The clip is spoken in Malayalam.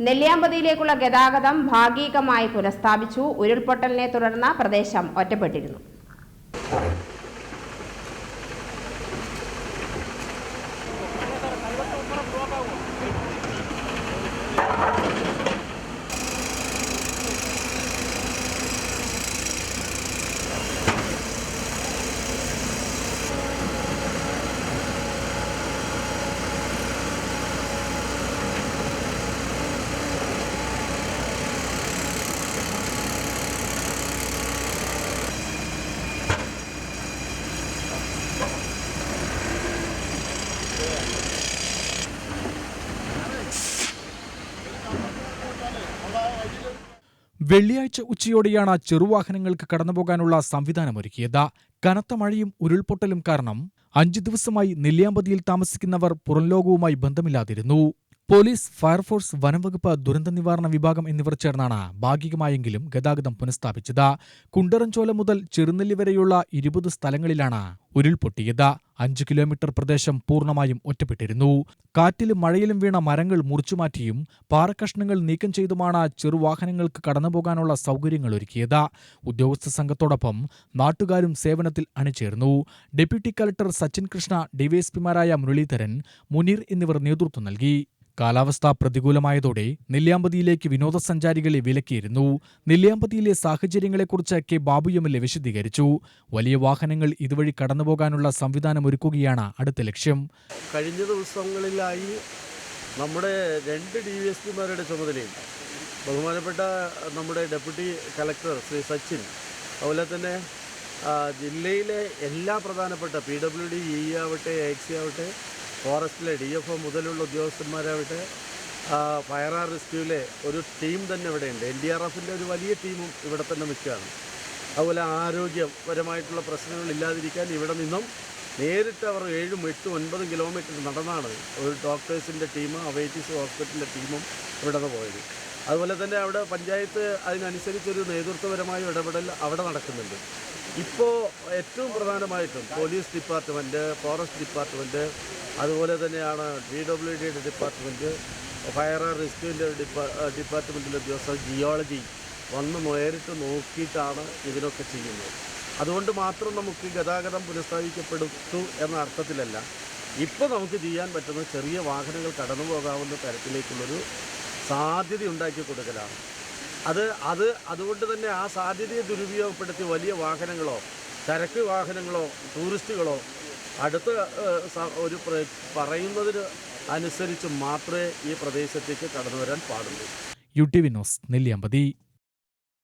നെല്ലിയാമ്പതിയിലേക്കുള്ള ഗതാഗതം ഭാഗികമായി പുനഃസ്ഥാപിച്ചു. ഉരുൾപൊട്ടലിനെ തുടർന്ന് പ്രദേശം ഒറ്റപ്പെട്ടിരുന്നു. വെള്ളിയാഴ്ച ഉച്ചയോടെയാണ് ചെറുവാഹനങ്ങൾക്ക് കടന്നുപോകാനുള്ള സംവിധാനമൊരുക്കിയത്. കനത്ത മഴയും ഉരുൾപൊട്ടലും കാരണം അഞ്ചു ദിവസമായി നെല്ലിയാമ്പതിയിൽ താമസിക്കുന്നവർ പുറംലോകവുമായി ബന്ധമില്ലാതിരുന്നു. പോലീസ് ഫയർഫോഴ്സ് വനംവകുപ്പ് ദുരന്ത നിവാരണ വിഭാഗം എന്നിവർ ചേർന്നാണ് ഭാഗികമായെങ്കിലും ഗതാഗതം പുനഃസ്ഥാപിച്ചത്. കുണ്ടറഞ്ചോല മുതൽ ചെറുനെല്ലി വരെയുള്ള ഇരുപത് സ്ഥലങ്ങളിലാണ് ഉരുൾപൊട്ടിയത്. അഞ്ചു കിലോമീറ്റർ പ്രദേശം പൂർണമായും ഒറ്റപ്പെട്ടിരുന്നു. കാറ്റിലും മഴയിലും വീണ മരങ്ങൾ മുറിച്ചുമാറ്റിയും പാറക്കഷ്ണങ്ങൾ നീക്കം ചെയ്തുമാണ് ചെറുവാഹനങ്ങൾക്ക് കടന്നുപോകാനുള്ള സൗകര്യങ്ങൾ ഒരുക്കിയത്. ഉദ്യോഗസ്ഥ സംഘത്തോടൊപ്പം നാട്ടുകാരും സേവനത്തിൽ അണിചേർന്നു. ഡെപ്യൂട്ടി കലക്ടർ സച്ചിൻ കൃഷ്ണ ഡിവൈഎസ്പിമാരായ മുരളീധരൻ മുനീർ എന്നിവർ നേതൃത്വം നൽകി. കാലാവസ്ഥ പ്രതികൂലമായതോടെ നെല്ലിയാമ്പതിയിലേക്ക് വിനോദസഞ്ചാരികളെ വിലക്കിയിരുന്നു. നെല്ലിയാമ്പതിയിലെ സാഹചര്യങ്ങളെക്കുറിച്ച് കെ. ബാബു എം എൽ വിശദീകരിച്ചു. വലിയ വാഹനങ്ങൾ ഇതുവഴി കടന്നുപോകാനുള്ള സംവിധാനമൊരുക്കുകയാണ് അടുത്ത ലക്ഷ്യം. കഴിഞ്ഞ ദിവസങ്ങളിലായി നമ്മുടെ രണ്ട് ഡി വി എസ് പിമാരുടെ ചുമതലയും ബഹുമാനപ്പെട്ട നമ്മുടെ ഡെപ്യൂട്ടി കലക്ടർ ശ്രീ സച്ചിൻ അതുപോലെ തന്നെ ജില്ലയിലെ എല്ലാ പ്രധാനപ്പെട്ട പി ഡബ്ല്യു ഡി ഇ ആവട്ടെ എക്സി ആവട്ടെ ഫോറസ്റ്റിലെ ഡി എഫ് ഒ മുതലുള്ള ഉദ്യോഗസ്ഥന്മാരവിടെ ഫയർ ആർ റെസ്ക്യൂവിലെ ഒരു ടീം തന്നെ ഇവിടെയുണ്ട്. എൻ ഡി ആർ എഫിന്റെ ഒരു വലിയ ടീമും ഇവിടെ തന്നെ നിൽക്കുകയാണ്. അതുപോലെ ആരോഗ്യപരമായിട്ടുള്ള പ്രശ്നങ്ങൾ ഇല്ലാതിരിക്കാൻ ഇവിടെ നിന്നും നേരിട്ട് അവർ ഏഴും എട്ടും ഒൻപതും കിലോമീറ്റർ നടന്നാണ് ഒരു ഡോക്ടേഴ്സിന്റെ ടീം അവൈറ്റീസ് ഹോസ്പിറ്റലിന്റെ ടീമും ഇവിടെ നിന്ന് പോയത്. അതുപോലെ തന്നെ അവിടെ പഞ്ചായത്ത് അതിനനുസരിച്ചൊരു നേതൃത്വപരമായ ഇടപെടൽ അവിടെ നടക്കുന്നുണ്ട്. ഇപ്പോൾ ഏറ്റവും പ്രധാനമായിട്ടും പോലീസ് ഡിപ്പാർട്ട്മെന്റ് ഫോറസ്റ്റ് ഡിപ്പാർട്ട്മെന്റ് അതുപോലെ തന്നെയാണ് പി ഡബ്ല്യു ഡിയുടെ ഡിപ്പാർട്ട്മെന്റ് ഫയർ ആൻഡ് റെസ്ക്യൂവിന്റെ ഡിപ്പാ ഡിപ്പാർട്ട്മെന്റിലെ ഉദ്യോഗസ്ഥർ ജിയോളജി വന്ന് നേരിട്ട് നോക്കിയിട്ടാണ് ഇതിനൊക്കെ ചെയ്യുന്നത്. അതുകൊണ്ട് മാത്രം നമുക്ക് ഗതാഗതം പുനഃസ്ഥാപിക്കപ്പെടുത്തു എന്ന അർത്ഥത്തിലല്ല ഇപ്പോൾ നമുക്ക് ചെയ്യാൻ പറ്റുന്ന ചെറിയ വാഹനങ്ങൾ കടന്നു പോകാവുന്ന തരത്തിലേക്കുള്ളൊരു സാധ്യത ഉണ്ടാക്കി കൊടുക്കലാണ്. അത് അത് അതുകൊണ്ട് തന്നെ ആ സാധ്യതയെ ദുരുപയോഗപ്പെടുത്തി വലിയ വാഹനങ്ങളോ ചരക്ക് വാഹനങ്ങളോ ടൂറിസ്റ്റുകളോ അടുത്ത ഒരു പറയുന്നതിന് അനുസരിച്ച് മാത്രമേ ഈ പ്രദേശത്തേക്ക് കടന്നു വരാൻ പാടുള്ളൂ. U T V news Nelliyampathy.